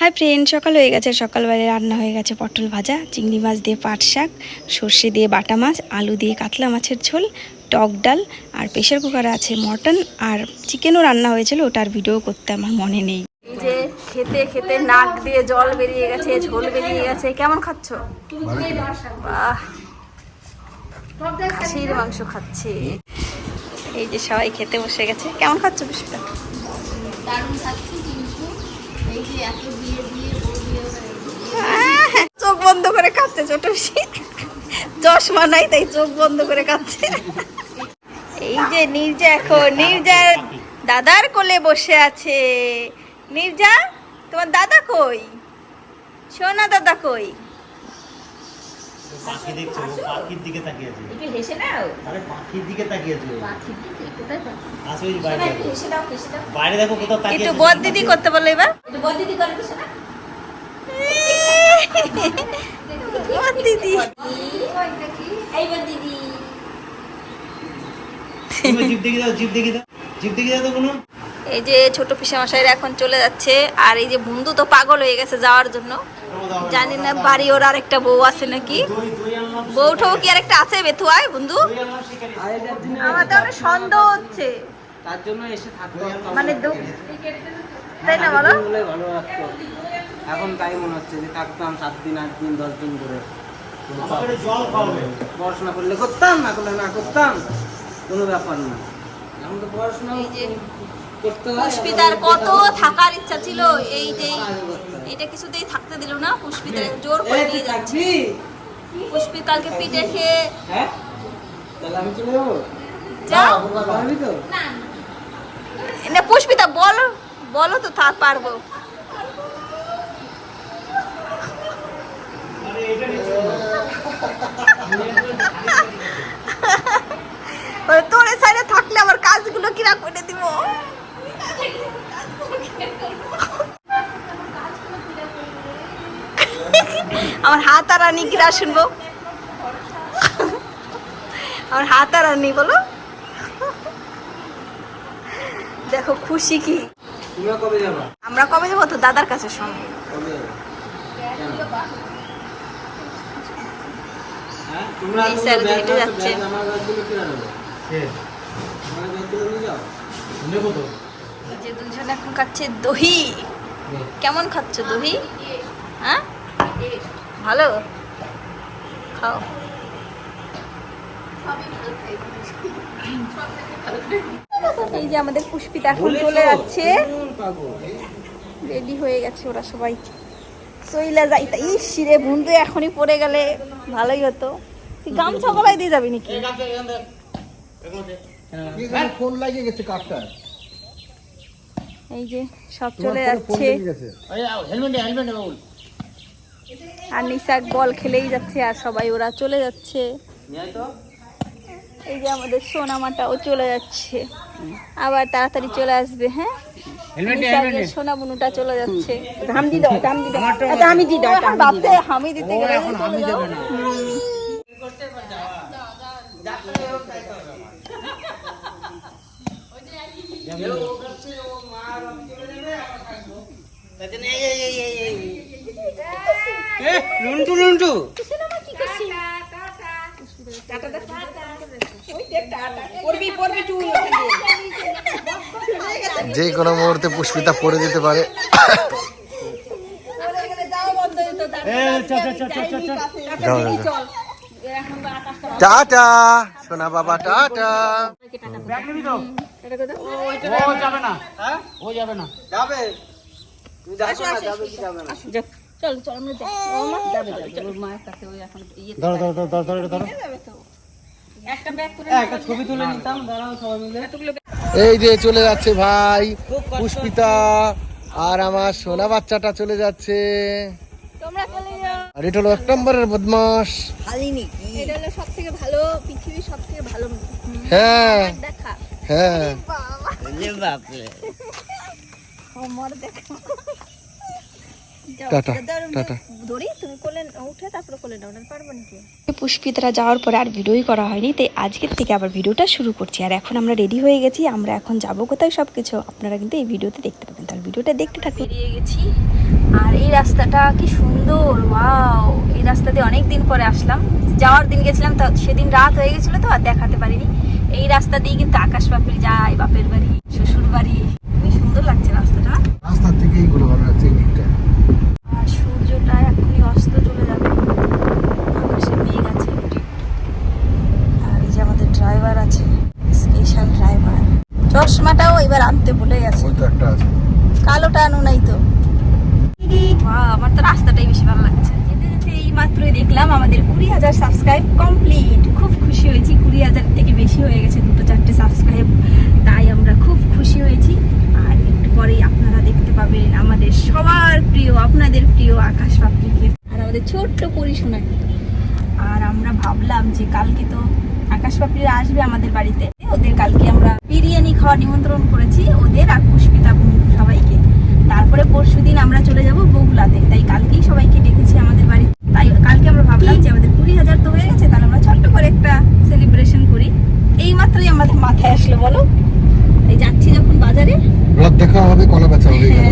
Hi friend সকাল হয়ে গেছে। সকালবেলায় রান্না হয়ে গেছে পটল ভাজা চিংড়ি মাছ দিয়ে পাট শাক সর্ষে দিয়ে বাটা মাছ আলু দিয়ে কাতলা মাছের ঝোল টক ডাল আর প্রেশার কুকারে আছে মটন আর চিকেনও রান্না হয়েছিল ওটার ভিডিও করতে আমার মনে নেই। এই যে খেতে খেতে নাক দিয়ে জল বেরিয়ে গেছে ঝোল বেরিয়ে গেছে। কেমন খাচ্ছ? বাহ। খাসির মাংস খাচ্ছে। এই যে সবাই খেতে বসে গেছে। কেমন খাচ্ছ বিস্কুটটা আহ, চোখ বন্ধ করে খাচ্ছে ছোট চশমা নাই তাই চোখ বন্ধ করে খাচ্ছে এই যে নির্জা এখন নির্জা দাদার কোলে বসে আছে। নির্জা তোমার দাদা কই? সোনা দাদা কই? পাখি দেখছ পাখির দিকে তাকিয়ে আছে। একটু হেসে নাও। আরে পাখির দিকে তাকিয়ে আছে। পাখির দিকে কোথায় পাখি? বাইরে একটু দেখো। কোথাও তাকিয়ে একটু বদ দিদি করতে বলো এবার। একটু বদ দিদি করে কিছু না বদ দিদি। এই বদ দিদি। জিপ দেখে দাও জিপ দেখে দাও জিপ দেখে দাও তো কোনো। এই যে ছোট পিসা মশাইরা এখন চলে যাচ্ছে আর এই যে বন্ধু তো পাগল হয়ে গেছে যাওয়ার জন্য। জানি না বাড়ি ওর আরেকটা বউ আছে নাকি। আনলাম বউটাও কি আরেকটা আছে বেথুয়ায় বন্ধু? আমার তো অনেক সন্দেহ হচ্ছে। তার জন্য এসে থাকতে মানে তাই না বলো? বলে ভালো লাগতো। এখন তাই মনে হচ্ছে যে থাকতাম সাত দিন আট দিন দশ দিন করে পড়াশোনা করলে করতাম না করলে না করতাম কোনো ব্যাপার না। এখন তো পড়াশোনা পুষ্পিতার কত থাকার ইচ্ছা ছিল এই যে এটা কিছুতেই থাকতে দিল না পুষ্পিতার জোর করে নিয়ে যাচ্ছে। পুষ্পিত কালকে পিঠে খেয়ে হ্যাঁ? তাহলে আমি চলে যাব? যাও। তো না পুষ্পিতা, বলো বলো তো থাক, পারব। তোর সাইডে থাকলে আমার কাজগুলো কিরা করে দিব? আমার হাত আর আনি কিরা শুনব? আমার হাত আর আনি, বলো। দেখো খুশি কি? তোমরা কবে যাবা? আমরা কবে যাব? তো দাদার কাছে শোন? হ্যাঁ? এই স্যার হেঁটে যাচ্ছে। যে দুইজন এখন খাচ্ছে দহি। কেমন খাচ্ছ দহি? হ্যাঁ? ভালো? খাও। এই যে আমাদের পুষ্পিতা এখন চলে যাচ্ছে। রেডি হয়ে গেছে ওরা সবাই। চইলা যাইতা ইস রে বন্ধু এখনই পড়ে গেলে ভালোই হতো। তুই গামছা গলায় দিয়ে যাবি নাকি? ফোন লাগিয়ে গেছে কাঠটা এই যে সব চলে যাচ্ছে। আর নিশাক বল খেলেই যাচ্ছে আর সবাই ওরা চলে যাচ্ছে। নিয়ে তো। এই যে আমাদের সোনামাটাও চলে যাচ্ছে। আবার তাড়াতাড়ি চলে আসবে হ্যাঁ? সোনা বুনুটা চলে যাচ্ছে। ধাম দাও ধাম দাও। আচ্ছা, দি দাও বাপরে হামি দিতে গেলে। হুম। লুন্টু লুন্টু। যে কোনো মুহূর্তে পুষ্পিতা পড়ে যেতে পারে। টাটা সোনা বাবা টাটা। ও যাবে না। হ্যাঁ? ও যাবে না। যাবে। তুমি যাবে না যাবে কি যাবে না? চল চল আমরা যাই। ও মা যাবে যাবে ওর মায়ের কাছে ওই এখন ইয়ে ধরো ধরো ধরো ধরো ধরো ধরো। একটা ব্যাগ করে একটা ছবি তুলে নিতাম দাঁড়াও সবাই মিলে। এই যে চলে যাচ্ছে ভাই পুষ্পিতা আর আমার সোনা বাচ্চাটা চলে যাচ্ছে। আর এটা হলো এক নম্বরের বদমাস এটা হলো সব ভালো পৃথিবীর সব ভালো হ্যাঁ। দেখা। হ্যাঁ। আমার দেখা। টাটা টাটা। ধরি তুমি কোলে উঠে তারপরে কোলে নাও না পারব পুষ্পিতরা যাওয়ার পরে আর ভিডিওই করা হয়নি তাই আজকের থেকে আবার ভিডিওটা শুরু করছি। আর এখন আমরা রেডি হয়ে গেছি আমরা এখন যাব কোথায় সব কিছু আপনারা কিন্তু এই ভিডিওতে দেখতে পাবেন। তাহলে ভিডিওটা দেখতে থাকুন। বেরিয়ে গেছি। আর এই রাস্তাটা কি সুন্দর ওয়াও! এই রাস্তা দিয়ে অনেক দিন পরে আসলাম। যাওয়ার দিন গেছিলাম তো সেদিন রাত হয়ে গেছিল তো আর দেখাতে পারিনি। এই রাস্তা দিয়ে কিন্তু আকাশ বাপের যায় বাপের বাড়ি শ্বশুর বাড়ি সুন্দর লাগছে রাস্তাটা। এইগুলো ভালো লাগছে এই দিকটা আর সূর্যটা এখনই অস্ত চলে যাবে। আকাশে মেঘ আছে। আর এই যে আমাদের ড্রাইভার আছে স্পেশাল ড্রাইভার চশমাটাও এবার আনতে ভুলে গেছে। ওই তো একটা আছে। কালোটা আনো নাই তো। আমার তো রাস্তাটাই বেশি ভালো লাগছে। এই মাত্রই দেখলাম আমাদের কুড়ি হাজার সাবস্ক্রাইব কমপ্লিট খুব খুশি হয়েছি, কুড়ি হাজার থেকে বেশি হয়ে গেছে দুটো চারটে সাবস্ক্রাইব তাই আমরা খুব খুশি হয়েছি। আর একটু পরেই আপনারা দেখতে পাবেন আমাদের সবার প্রিয়, আপনাদের প্রিয় আকাশ পাপড়িকে। আর আমাদের ছোট্ট পরিশোনাকে আর আমরা ভাবলাম যে কালকে তো আকাশ পাপড়িরা আসবে আমাদের বাড়িতে। ওদের কালকে আমরা বিরিয়ানি খাওয়া নিমন্ত্রণ করেছি। ওদের আর পুষ্পিতা বোন সবাইকে তারপরে পরশুদিন আমরা চলে যাব বগুলাতে তাই কালকেই সবাইকে ডেকেছি আমাদের বাড়ি তাই কালকে আমরা ভাবলাম যে আমাদের কুড়ি হাজার তো হয়ে গেছে তাহলে আমরা ছোট্ট করে একটা সেলিব্রেশন করি। এই মাত্রই আমাদের মাথায় আসলো বলো? তাই যাচ্ছি যখন বাজারে। রথ দেখা হবে কলা বেচা হয়ে গেল।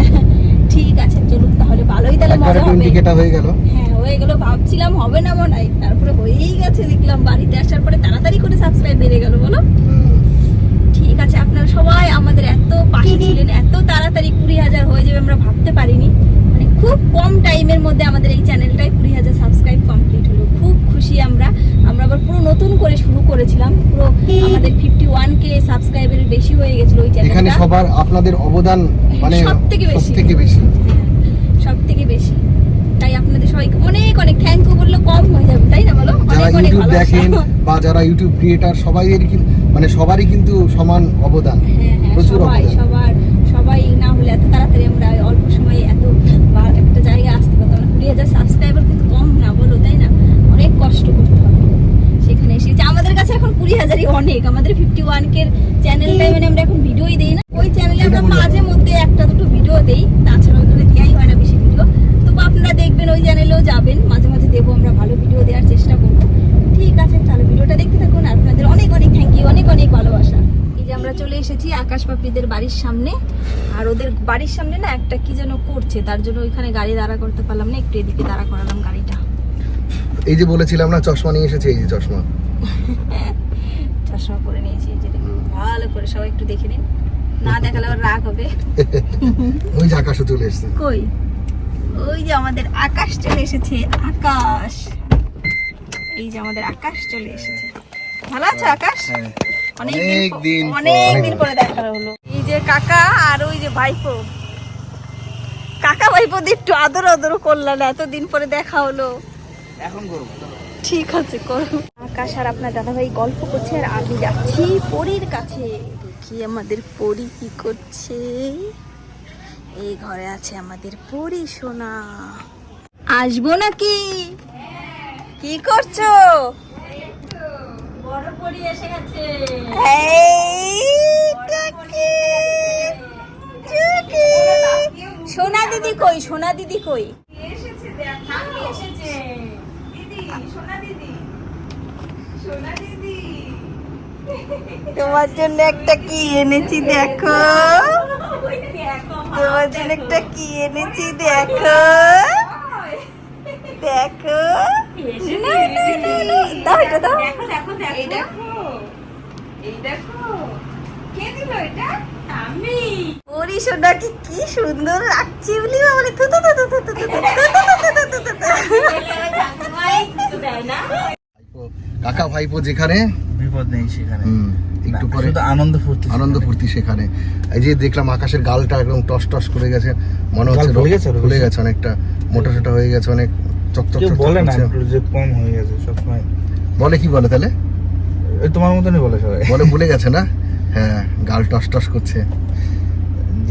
ঠিক আছে চলুন তাহলে ভালোই তাহলে মজা হবে। ইন্ডিকেটার হয়ে গেল। হ্যাঁ হয়ে গেল ভাবছিলাম হবে না মনে হয় তারপরে হয়েই গেছে দেখলাম বাড়িতে আসার পরে তাড়াতাড়ি করে সাবস্ক্রাইব বেড়ে গেল বলো? ঠিক আছে আপনারা সবাই আমাদের এত পাশে ছিলেন এত তাড়াতাড়ি কুড়ি হাজার হয়ে যাবে আমরা ভাবতে পারিনি। মানে খুব কম টাইমের মধ্যে আমাদের এই চ্যানেলটায় কুড়ি হাজার সাবস্ক্রাইব কমপ্লিট হলো খুব খুশি আমরা আমরা আবার পুরো নতুন করে শুরু করেছিলাম। পুরো আমাদের ফিফটি ওয়ান কে সাবস্ক্রাইবের বেশি হয়ে গেছিল ওই এখানে সবার আপনাদের অবদান মানে সবথেকে বেশি। সবথেকে বেশি। সব থেকে বেশি। তাই আপনাদের সবাইকে অনেক অনেক থ্যাংক ইউ বললে কম হয়ে যাবে তাই না বলো? যারা ইউটিউব দেখেন বা যারা ইউটিউব ক্রিয়েটার সবাই মানে সবারই কিন্তু সমান অবদান। হ্যাঁ হ্যাঁ প্রচুর সবাই অবদান। সবার সবাই না হলে এত তাড়াতাড়ি আমরা অল্প সময়ে এত একটা জায়গায় আসতে পারতাম না। কুড়ি হাজার সাবস্ক্রাইবার কিন্তু কম না বলো তাই না অনেক কষ্ট করতে হবে সেখানে এসেছে আমাদের কাছে এখন কুড়ি হাজারই অনেক। আমাদের ফিফটি ওয়ান কে চ্যানেলটাই মানে আমরা এখন ভিডিওই দিই না। ওই চ্যানেলে আমরা মাঝে মধ্যে একটা দুটো ভিডিও দেই তাছাড়া ওইখানে দেওয়াই হয় না বেশি ভিডিও তবু আপনারা দেখবেন ওই চ্যানেলেও যাবেন মাঝে মাঝে দেবো আমরা ভালো ভিডিও দেওয়ার চেষ্টা করব। ঠিক আছে তাহলে ভিডিওটা দেখতে থাকুন আপনাদের অনেক অনেক থ্যাংক ইউ অনেক অনেক ভালোবাসা। এই যে আমরা চলে এসেছি আকাশ পাপড়িদের বাড়ির সামনে। আর ওদের বাড়ির সামনে না একটা কি যেন করছে তার জন্য ওইখানে গাড়ি দাঁড়া করতে পারলাম না একটু এদিকে দাঁড়া করালাম গাড়িটা। এই যে বলেছিলাম না চশমা নিয়ে এসেছে এই যে চশমা। চশমা পরে নিয়েছি এই যে ভালো করে সবাই একটু দেখে নিন। না দেখালে আবার রাগ হবে। ওই যে আকাশে চলে এসেছে। কই? ওই যে আমাদের আকাশ চলে এসেছে আকাশ। এই যে আমাদের আকাশ চলে এসেছে। ভালো আছে আকাশ? অনেক দিন অনেক দিন পরে। দেখা হলো। এই যে কাকা আর ওই যে ভাইপো। কাকা ভাইপো দিয়ে একটু আদর আদর করলাম এতদিন পরে দেখা হলো। এখন করব ঠিক আছে করো। আকাশ আর আপনার দাদাভাই গল্প করছে আর আমি যাচ্ছি পরীর কাছে। দেখি আমাদের পরী কি করছে। এই ঘরে আছে আমাদের পরী সোনা। আসব নাকি? কি করছ? বড় পরী এসে গেছে। সোনা দিদি কই? সোনা দিদি কই? তোমার জন্য একটা কি এনেছি দেখো তোমার জন্য একটা কি এনেছি দেখো দেখো এই দেখো ওরি সোনাকে কি সুন্দর লাগছে বলি বলে থু থু থু থু থু থু থু থু থু থু থু থু থু। কাকা ভাইপো যেখানে? বিপদ নেই সেখানে। একটু পরে আনন্দ ফুর্তি আনন্দ ফুর্তি সেখানে। এই যে দেখলাম আকাশের গালটা একদম টস টস করে গেছে। মনে হচ্ছে গাল ফুলে গেছে অনেকটা। মোটা সোটা হয়ে গেছে অনেক চকচক বলে না একটু যে কম হয়ে গেছে সবসময়। বলে কি বলে তাহলে? ওই তোমার মতনই বলে সবাই। বলে ভুলে গেছে না? হ্যাঁ গাল টস টস করছে।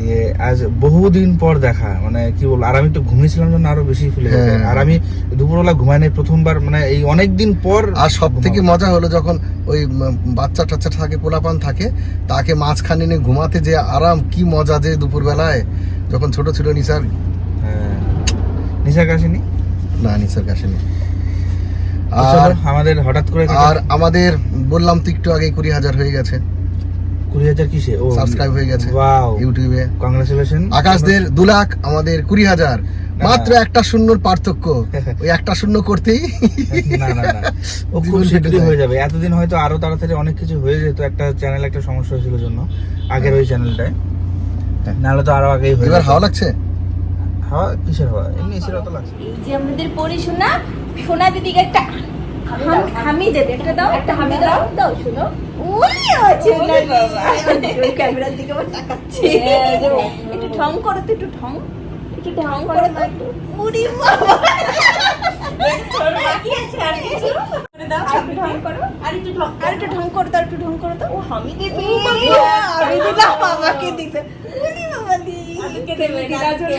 দিয়ে আজ বহুদিন পর দেখা মানে কি বলব আর আমি তো ঘুমিয়েছিলাম জন্য আরও বেশি ফুলে হ্যাঁ। আর আমি দুপুরবেলা ঘুমাই নাই প্রথমবার মানে এই অনেক দিন পর আর সব থেকে মজা হলো যখন ওই বাচ্চা টাচ্চা থাকে পোলাপান থাকে তাকে মাঝখানে নিয়ে ঘুমাতে যে আরাম কি মজা যে দুপুরবেলায় যখন ছোট ছিল নিসার। হ্যাঁ। নিশার কাশিনি? না নিসার কাছে আর আমাদের হঠাৎ করে আর আমাদের বললাম তো একটু আগে কুড়ি হাজার হয়ে গেছে। কুড়ি হাজার কিসে? ও সাবস্ক্রাইব হয়ে গেছে ওয়াও। ইউটিউবে। কংগ্রেচুলেশন আকাশদের দু লাখ আমাদের কুড়ি হাজার। মাত্র একটা শূন্যর পার্থক্য। ওই একটা শূন্য করতেই। না না না ও খুব শীঘ্রই হয়ে যাবে। এতদিন হয়তো আরও তাড়াতাড়ি অনেক কিছু হয়ে যেত। একটা চ্যানেল একটা সমস্যা হয়েছিল জন্য। আগের ওই চ্যানেলটায় নাহলে তো আরও আগেই হয়ে এবার। হাওয়া লাগছে? হাওয়া? কিসের হাওয়া? এমনি এসে তো লাগছে। এই যে আমাদের পরি সোনা সোনা দিদিকে একটা হামি দেবে। একটা দাও একটা হামি দাও দাও শুনো। ওই আছে ওই ক্যামেরার দিকে আবার তাকাচ্ছে। একটু ঢং করো তো একটু ঢং। একটু ঢং করো তো একটু। উড়ি বাবা। বাকি আছে আর কিছু? করে দাও একটু করো। আর একটু ঢং একটু ঢং করো একটু বাবাকে দিতে। উড়ি বাবা দি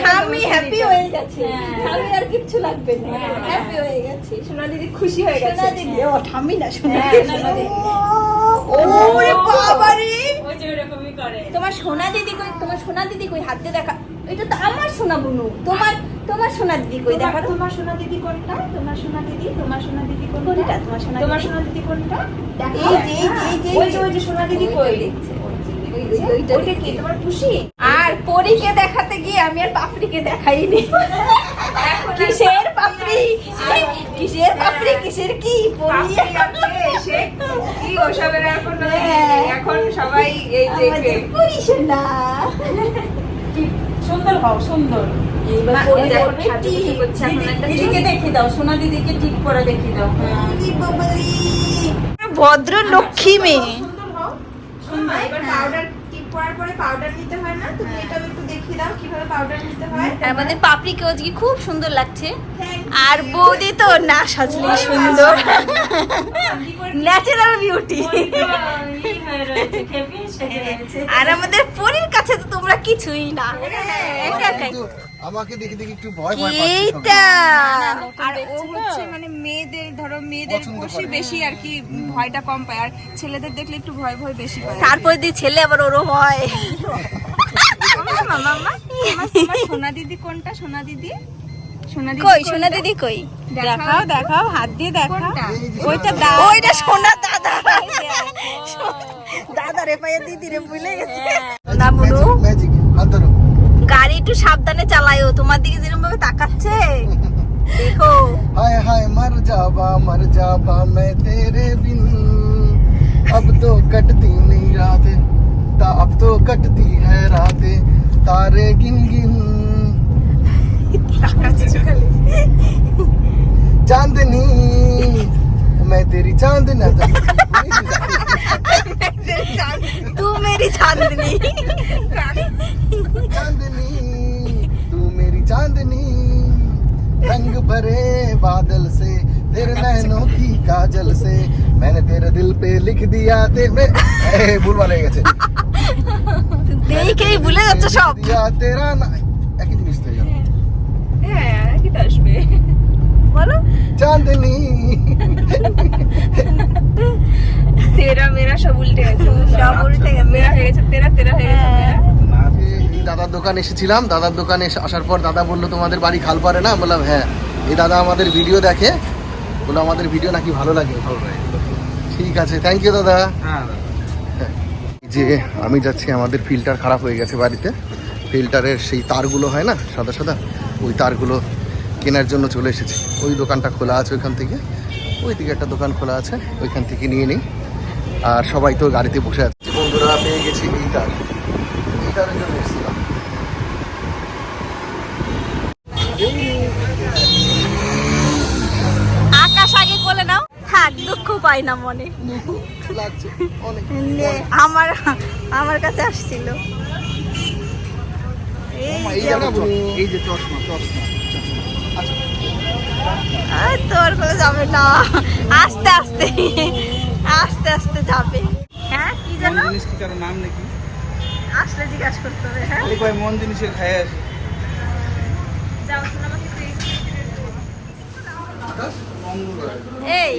স্বামী হ্যাপি হয়ে গেছে। স্বামী আর কিচ্ছু লাগবে না। হ্যাপি হয়ে গেছে। সোনা দিদি খুশি হয়ে গেছে। সোনা দিদি ও ঠাম্মি না সোনা দিদি। ওরে বাবা রে তোমার সোনা দিদি কই? তোমার সোনা দিদি কই? হাত দিয়ে দেখা এটা তো আমার সোনা বুনু। তোমার তোমার সোনা দিদি কই? দেখা তোমার সোনা দিদি কোনটা? তোমার সোনা দিদি? তোমার সোনা দিদি কোনটা? তোমার সোনা তোমার দিদি? সোনা দিদি কোনটা? এই যে এই যে এই যে ওই যে ওই যে সোনা দিদি কই? ওইটা কি? তোমার খুশি? আর পরীকে দেখাতে গিয়ে আমি আর পাপড়িকে দেখাইনি। কিসের পাপড়ি? কিসের পাপড়ি কিসের কি পরি সে কি ওসবের ই নেই। এখন সবাই এই পরি শোনা সুন্দর হও সুন্দর। এখন দিদিকে দেখিয়ে দাও সোনা দিদিকে ঠিক করে দেখিয়ে দাও। ভদ্র লক্ষ্মী মেয়ে। সুন্দর হও সুন্দর। এবার পাউডার টিপ করার পরে পাউডার নিতে হয় না? তুমি এটাও দেখিয়ে দাও কীভাবে পাউডার নিতে হয়। আর আমাদের পাপড়িকে আজকে খুব সুন্দর লাগছে। আর বৌদি তো না সাজলে সুন্দর। ন্যাচারাল বিউটি আর আমাদের পরীর কাছে তো তোমরা কিছুই না। একা একাই। আমাকে দেখে দেখে একটু ভয় ভয় পাচ্ছি এইটা আর ও হচ্ছে মানে মেয়েদের ধরো মেয়েদের খুশি বেশি আর কি ভয়টা কম পায়। আর ছেলেদের দেখলে একটু ভয় ভয় বেশি পায়। তারপর দি ছেলে আবার ওরও হয়? তোমার সোনা দিদি কোনটা সোনা দিদি সোনা দিদি কই সোনা দিদি কই দেখাও দেখাও হাত দিয়ে দেখাও এই যে ওইটা দাদা। দাও ওইটা সোনা দাদা দাদা রে পায়ে দিদি রে ভুলে গেছে না বুনু ম্যাজিক ম্যাজিক হাত ধরো গাড়ি একটু সাবধানে চালায়ও তোমার দিকে যেরকম ভাবে তাকাচ্ছে দেখো हाय हाय मर जावा मर जावा मैं तेरे बिन अब तो कटती नहीं रातें ता अब तो कटती है रातें तारे गिन गिन। चांदनी मैं तेरी चांदना तू मेरी चांदनी। चांदनी तू मेरी चांदनी। रंग भरे बादल से तेरे नैनों की काजल से मैंने तेरे दिल पे लिख दिया ते मैं ए, ভুল ভালো দেখেই ভুলে যাচ্ছ সব তেরা না একই জিনিস তো হ্যাঁ কি আসবে বলো চাঁদনি তেরা মেরা সব উল্টে গেছে সব উল্টে গেছে। মেরা হয়ে গেছে তেরা তেরা হয়ে গেছে দাদার দোকানে এসেছিলাম দাদার দোকানে এসে- আসার পর দাদা বলল তোমাদের বাড়ি খালপারে না? বললাম হ্যাঁ। এই দাদা আমাদের ভিডিও দেখে বলল আমাদের ভিডিও নাকি ভালো লাগে। ঠিক আছে থ্যাংক ইউ দাদা। হ্যাঁ যে আমি যাচ্ছি, আমাদের ফিল্টার খারাপ হয়ে গেছে বাড়িতে। ফিল্টারের সেই তারগুলো হয় না, সাদা সাদা, ওই তারগুলো কেনার জন্য চলে এসেছি। ওই দোকানটা খোলা আছে ওইখান থেকে। ওই দিকে একটা দোকান খোলা আছে, ওইখান থেকে নিয়ে নিই। আর সবাই তো গাড়িতে বসে আছে। বন্ধুরা, পেয়ে গেছি এই তার। এই তারের জন্য এসেছিলাম আকাশ আগে কোলে নাও থাক দুঃখ পাই না মনে। আমার আমার কাছে আসছিল। তোর কোলে যাবে না। আস্তে আস্তে আস্তে আস্তে যাবে। হ্যাঁ কি জানো নাম নাকি? আসলে জিজ্ঞাসা করতে হবে হ্যাঁ? মন জিনিসের খায় আসে। এই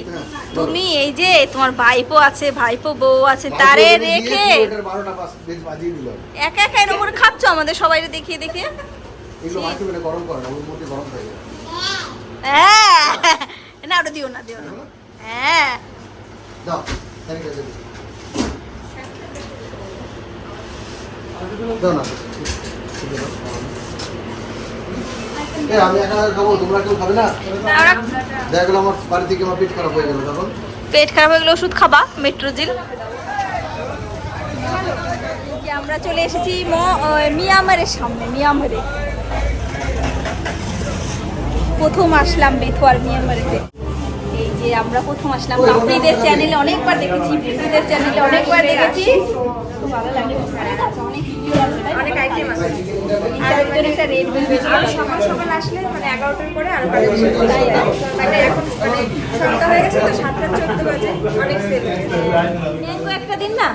তুমি এই যে তোমার ভাইপো আছে ভাইপো বউ আছে তারে রেখে একা একা এরকম করে খাচ্ছ আমাদের সবাই দেখিয়ে দেখিয়ে? হয়ে হ্যাঁ না ওটা দিও না দিও না। হ্যাঁ। দাও। দাও না। এ, আমি একা খাব তোমরা কেউ খাবে না? দেখা গেলো আমার বাড়ি থেকে আমার পেট খারাপ হয়ে গেল তখন। পেট খারাপ হয়ে গেলে ওষুধ খাবা মেট্রোজিল। আমরা চলে এসেছি মিয়ামারের সামনে মিয়ামারে। প্রথম আসলাম বেথুয়ার মিয়ামারেতে। এই যে আমরা প্রথম আসলাম বাপরিদের চ্যানেলে অনেকবার দেখেছি বৃদ্ধদের চ্যানেলে অনেকবার দেখেছি। খুব ভালো লাগে। অনেক ভিডিও আছে অনেক আইটেম আছে। আর একটা রেড ভেলভেট আর সকাল সকাল আসলে মানে এগারোটার পরে আরও? মানে এখন মানে সন্ধ্যা হয়ে গেছে তো সাতটা চোদ্দ বাজে অনেক সেল ম্যাঙ্গো একটা দিন না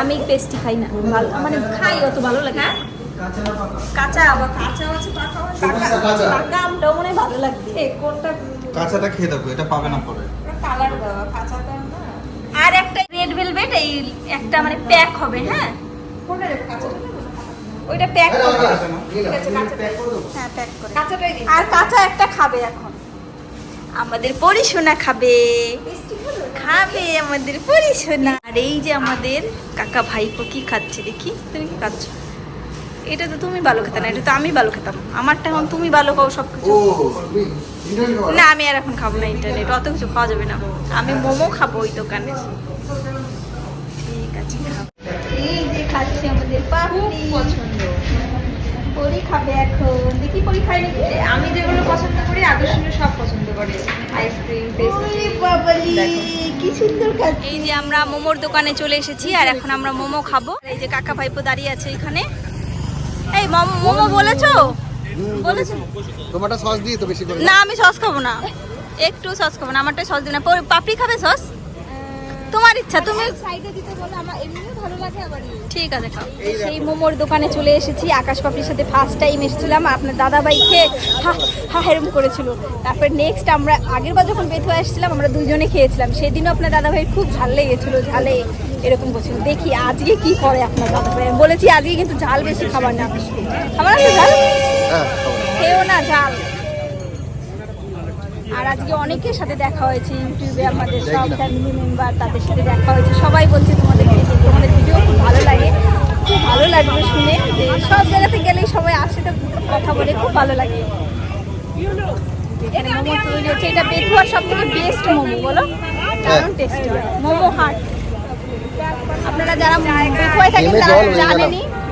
আমি পেস্টি খাই না। ভালো মানে খাই অত ভালো লাগে কাঁচা আবার কাঁচাও আছে পাকা আমটাও মনে ভালো লাগবে কোনটা? কাঁচাটা খেয়ে দেখো এটা পাবে না পরে। কালার দেওয়া কাঁচা আর না আর একটা রেড ভেলভেট এই একটা মানে প্যাক হবে হ্যাঁ? কোনটা কাঁচাটা? ওইটা প্যাক করবে ঠিক আছে কাঁচাটাই। হ্যাঁ প্যাক করে কাঁচাটাই দিন আর কাঁচা একটা খাবে এখন। আমাদের পরিশোনা খাবে। খাবে আমাদের পরিশোনা আর এই যে আমাদের কাকা ভাইপো কি খাচ্ছে দেখি। তুমি কি খাচ্ছ? এটা তো তুমি ভালো খেতে না এটা তো আমি ভালো খেতাম। আমারটা এখন তুমি ভালো খাও সব কিছু না আমি আর এখন খাব না ইন্টারনেট অত কিছু খাওয়া যাবে না। আমি মোমো খাব ওই দোকানে। ঠিক আছে খাব। এই যে খাচ্ছে আমাদের পাপড়ি পছন্দ। পরি খাবে এখন দেখি পরি খাই নাকি আমি যেগুলো পছন্দ করি আকর্ষণীয় সব পছন্দ করে। আইসক্রিম পেস্ট্রি কি সুন্দর খাচ্ছে এই যে আমরা মোমোর দোকানে চলে এসেছি আর এখন আমরা মোমো খাব। এই যে কাকা ভাইপো দাঁড়িয়ে আছে এখানে। এই মম- মোমো বলেছ? বলেছ? তোমারটা সস দিই তো বেশি করে না আমি সস খাব না। একটু সস খাব না আমারটাই সস দিই না। পাপড়ি খাবে সস? তোমার ইচ্ছা তুমি সাইডে দিতে বলে আমার এমনিও ভালো লাগে আবার ঠিক আছে খাও। সেই মোমোর দোকানে চলে এসেছি আকাশ পাপড়ির সাথে ফার্স্ট টাইম এসেছিলাম আপনার দাদাভাই খেয়ে হা হা এরম করেছিল। তারপর নেক্সট আমরা আগের বার যখন বেথুয়া এসেছিলাম আমরা দুজনে খেয়েছিলাম। সেদিনও আপনার দাদাভাই খুব ঝাল লেগেছিল ঝালে এরকম করছিল দেখি আজকে কি করে আপনার দাদাভাই? ভাই বলেছি আজকে কিন্তু ঝাল বেশি খাবার না। খাবার আছে ঝাল? হ্যাঁ খেয়েও না ঝাল। আর আজকে অনেকের সাথে দেখা হয়েছে ইউটিউবে আমাদের সব ফ্যামিলি মেম্বার তাদের সাথে দেখা হয়েছে। সবাই বলছে তোমাদের তোমাদের ভিডিও খুব ভালো লাগে। খুব ভালো লাগবে শুনে। যে সব জায়গাতে গেলেই সবাই আসে তো কথা বলে খুব ভালো লাগে। এখানে মোমো তৈরি হচ্ছে। এটা বেথুয়ার সব থেকে বেস্ট মোমো বলো? দারুণ টেস্টি মোমো হাট। আপনারা যারা বেথুয়ায় থাকেন তারা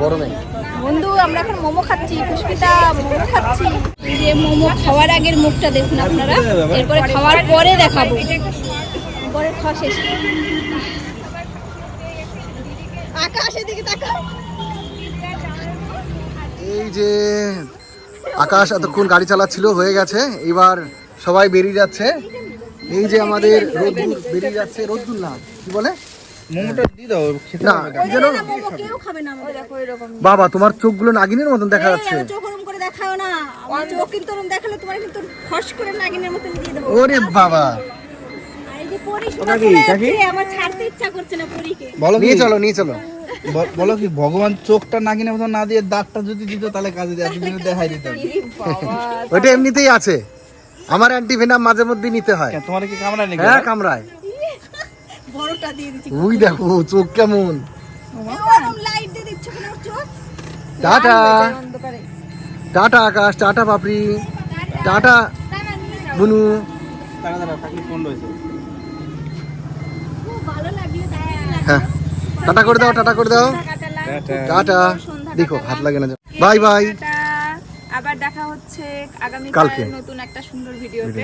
গরমে। বন্ধু, আমরা এখন মোমো খাচ্ছি, পুষ্পিতা মোমো খাচ্ছি। যে মোমো খাওয়ার আগের মুখটা দেখুন আপনারা। এরপরে খাওয়ার পরে দেখাবো। পরে খাওয়া শেষ। আকাশের দিকে তাকাও। এই যে আকাশ এতক্ষণ গাড়ি চালাচ্ছিল, হয়ে গেছে। এবার সবাই বেরিয়ে যাচ্ছে। এই যে আমাদের রোদ্দুর, বেরিয়ে যাচ্ছে রোদ্দুর না, কি বলে? মোমোটা দিয়ে দাও খেতে না কি যেন মোমো কেউ খাবে না আমাদের। দেখো এরকম বাবা তোমার চোখগুলো নাগিনের মতন দেখা যাচ্ছে। চোখ ওরম করে দেখাও না। আমার চোখ কিন্তু ওরম দেখালে তোমার কিন্তু ফস করে নাগিনের মতন দিয়ে দেবো। ওরে বাবা। আর এই যে পরি শোনা চলে যাচ্ছে আমার ছাড়তে ইচ্ছা করছে না পরীকে। বলো নিয়ে চলো নিয়ে চলো। ব- বলো কি ভগবান চোখটা নাগিনের মতো না দিয়ে দাঁতটা যদি দিত তাহলে কাজে দিয়ে এতদিন দেখাই দিতাম ওইটা এমনিতেই আছে। আমার অ্যান্টিভেনাম মাঝে মধ্যে নিতে হয়। তোমার কি কামড়া নাকি? হ্যাঁ কামড়ায়। বড়টা দিয়ে দিচ্ছি। ওই দেখো চোখ কেমন? লাইট দিয়ে দিচ্ছ কেন চোখ? টাটা। টাটা আকাশ। টাটা পাপড়ি। টাটা বুনু। লাগল হ্যাঁ। টাটা করে দাও টাটা করে দাও। টাটা। দেখো হাত লাগে না বাই বাই। আবার দেখা হচ্ছে আগামী কালকে। নতুন একটা সুন্দর ভিডিওতে।